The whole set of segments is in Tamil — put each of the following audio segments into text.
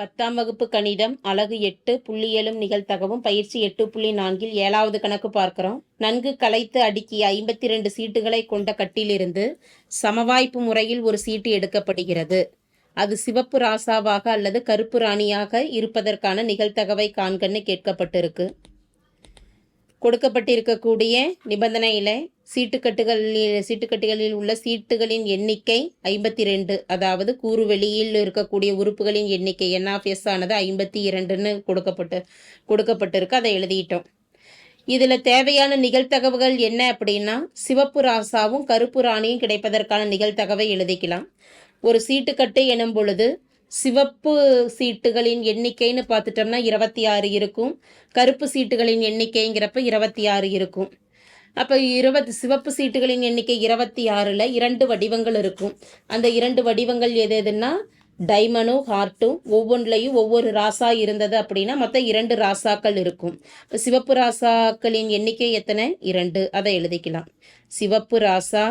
பத்தாம் வகுப்பு கணிதம் அலகு எட்டு புள்ளியலும் நிகழ்த்தகவும் பயிற்சி எட்டு புள்ளி நான்கில் ஏழாவது கணக்கு பார்க்கிறோம். நன்கு கலைத்து அடுக்கிய ஐம்பத்தி ரெண்டு சீட்டுகளை கொண்ட கட்டிலிருந்து சமவாய்ப்பு முறையில் ஒரு சீட்டு எடுக்கப்படுகிறது. அது சிவப்பு ராசாவாக அல்லது கருப்பு ராணியாக இருப்பதற்கான நிகழ்த்தகவை காண்கன்னு கேட்கப்பட்டிருக்கு. கொடுக்கப்பட்டிருக்கக்கூடிய நிபந்தனையில் சீட்டுக்கட்டுகளில் சீட்டுக்கட்டுகளில் உள்ள சீட்டுகளின் எண்ணிக்கை ஐம்பத்தி ரெண்டு அதாவது கூறு வெளியில் இருக்கக்கூடிய உறுப்புகளின் எண்ணிக்கை என் ஆஃப் எஸ் ஆனது ஐம்பத்தி இரண்டுன்னு கொடுக்கப்பட்டு கொடுக்கப்பட்டிருக்கு. அதை எழுதிட்டோம். இதில் தேவையான நிகழ்த்தகவுகள் என்ன அப்படின்னா சிவப்பு ராசாவும் கருப்பு ராணியும் கிடைப்பதற்கான நிகழ்த்தகவை எழுதிக்கலாம். ஒரு சீட்டுக்கட்டு எனும் பொழுது சிவப்பு சீட்டுகளின் எண்ணிக்கைன்னு பார்த்துட்டோம்னா இருபத்தி ஆறு இருக்கும். கருப்பு சீட்டுகளின் எண்ணிக்கைங்கிறப்ப இருபத்தி ஆறு இருக்கும். அப்போ இருபது சிவப்பு சீட்டுகளின் எண்ணிக்கை இருபத்தி ஆறில் இரண்டு வடிவங்கள் இருக்கும். அந்த இரண்டு வடிவங்கள் எது எதுன்னா டைமண்டும் ஹார்ட்டும் ஒவ்வொன்றிலையும் ஒவ்வொரு ராசா இருந்தது அப்படின்னா மொத்தம் இரண்டு ராசாக்கள் இருக்கும். இப்போ சிவப்பு ராசாக்களின் எண்ணிக்கை எத்தனை? இரண்டு. அதை எழுதிக்கலாம். சிவப்பு ராசா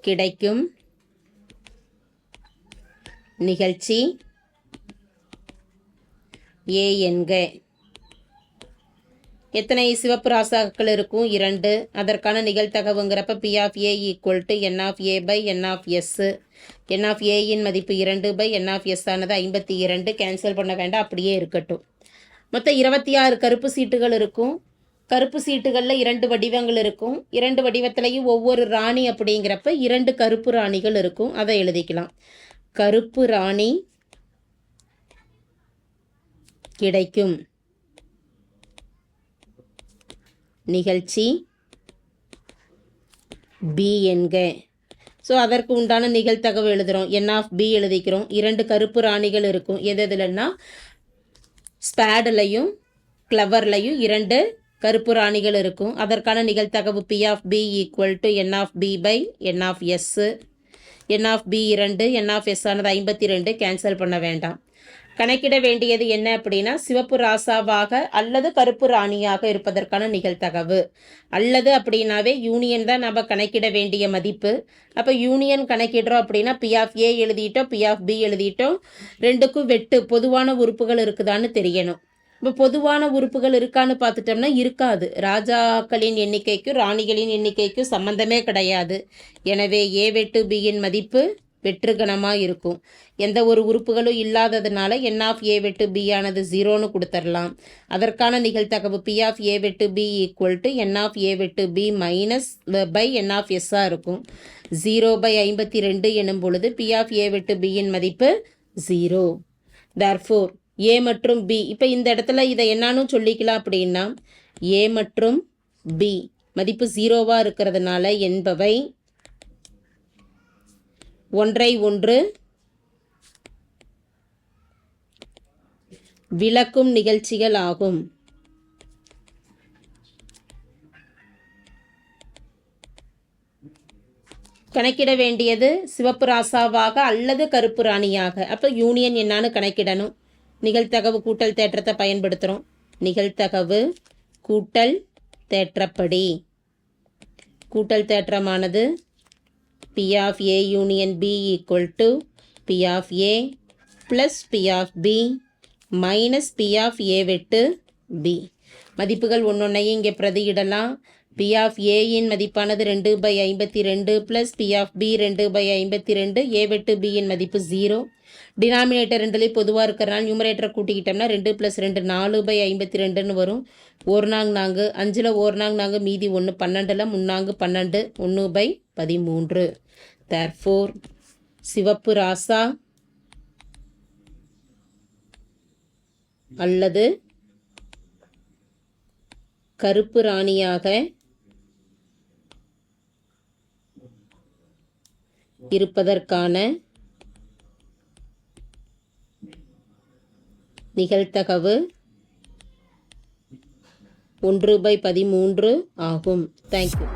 கிடைக்கும். நிகழ்ச்சி. ஏ என்க. எத்தனை சிவப்பு ராசாக்கள் இருக்கும்? இரண்டு. அதற்கான நிகழ்த்தகவுங்கிறப்ப P of A equal to n of A by n of S n of ஏயின் மதிப்பு இரண்டு பை என் ஆஃப் எஸ் ஆனது ஐம்பத்தி இரண்டு. கேன்சல் பண்ண வேண்டாம். அப்படியே இருக்கட்டும். மொத்தம் இருபத்தி ஆறு கருப்பு சீட்டுகள் இருக்கும். கருப்பு சீட்டுகளில் இரண்டு வடிவங்கள் இருக்கும். இரண்டு வடிவத்திலையும் ஒவ்வொரு ராணி அப்படிங்கிறப்ப இரண்டு கருப்பு ராணிகள் இருக்கும். அதை எழுதிக்கலாம். கருப்பு ராணி கிடைக்கும். நிகழ்ச்சி பி என்க. ஸோ அதற்கு உண்டான நிகழ்த்தகவு எழுதுகிறோம் என் ஆஃப் பி எழுதிக்கிறோம். இரண்டு கருப்பு ராணிகள் இருக்கும். எது எதுலன்னா? ஸ்பேட்லையும் கிளவர்லையும் இரண்டு கருப்பு ராணிகள் இருக்கும். அதற்கான நிகழ்த்தகவு P of B equal to n of B by n of S n of B இரண்டு என் ஆஃப் எஸ் ஆனது ஐம்பத்தி ரெண்டு கேன்சல் பண்ண வேண்டாம். கணக்கிட வேண்டியது என்ன அப்படின்னா சிவப்பு ராசாவாக அல்லது கருப்பு ராணியாக இருப்பதற்கான நிகழ்த்தகவு அல்லது அப்படின்னாவே யூனியன் தான் நம்ம கணக்கிட வேண்டிய மதிப்பு. அப்போ யூனியன் கணக்கிடுறோம் அப்படின்னா பி ஆஃப் ஏ எழுதிட்டோம் பி ஆஃப் பி எழுதிட்டோம். ரெண்டுக்கும் வெட்டு பொதுவான உறுப்புகள் இருக்குதான்னு தெரியணும். இப்போ பொதுவான உறுப்புகள் இருக்கான்னு பார்த்துட்டோம்னா இருக்காது. ராஜாக்களின் எண்ணிக்கைக்கும் ராணிகளின் எண்ணிக்கைக்கும் சம்பந்தமே கிடையாது. எனவே ஏ வெட்டு பியின் மதிப்பு வெற்றுகணமாக இருக்கும். எந்த ஒரு உறுப்புகளும் இல்லாததுனால என் ஆஃப் ஏ வெட்டு பி ஆனது ஜீரோன்னு கொடுத்துடலாம் அதற்கான நிகழ்த்தகவு பி ஆஃப் ஏ வெட்டு B equal to n of A வெட்டு B minus by n of எஸ்ஸாக இருக்கும். ஜீரோ பை ஐம்பத்தி ரெண்டு எனும் பொழுது பி ஆஃப் ஏ வெட்டு பியின் மதிப்பு ஜீரோ தேர்ஃபோர் ஏ மற்றும் பி இப்போ இந்த இடத்துல இதை என்னான்னு சொல்லிக்கலாம் அப்படின்னா ஏ மற்றும் பி மதிப்பு ஜீரோவாக இருக்கிறதுனால என்பவை ஒன்றை ஒன்று விளக்கும் நிகழ்ச்சிகள் ஆகும். கணக்கிட வேண்டியது சிவப்பு ராசாவாக அல்லது கருப்பு ராணியாக. அப்போ யூனியன் என்னான்னு கணக்கிடணும். நிகழ்த்தகவு கூட்டல் தேற்றத்தை பயன்படுத்துகிறோம் நிகழ்த்தகவு கூட்டல் தேற்றப்படி. கூட்டல் தேற்றமானது P of A union B equal to P of A plus P of B minus P of A வெட்டு பி மதிப்புகள் ஒன்றொன்னையும் இங்கே பிரதியிடலாம். பி ஆஃப் ஏயின் மதிப்பானது ரெண்டு பை ஐம்பத்தி ரெண்டு ப்ளஸ் பி ஆஃப் பி ரெண்டு பை ஐம்பத்தி ரெண்டு ஏ வெட்டு பியின் மதிப்பு ஜீரோ டினாமினேட்டர் ரெண்டுலேயும் பொதுவாக இருக்கிறனால நியூமரேட்டரை கூட்டிக்கிட்டோம்னா ரெண்டு ப்ளஸ் ரெண்டு நாலு பை ஐம்பத்தி ரெண்டுன்னு வரும். ஒரு நாங் நாங்கு அஞ்சில் ஒரு நாங் நாங்கு மீதி ஒன்று பன்னெண்டில் முன்னாங்கு பன்னெண்டு ஒன்று பை பதிமூன்று. தேர்ஃபோர் சிவப்பு ராசா அல்லது கருப்பு ராணியாக இருப்பதற்கான நிகழ்த்தகவு ஒன்று பை பதிமூன்று ஆகும். தேங்க்யூ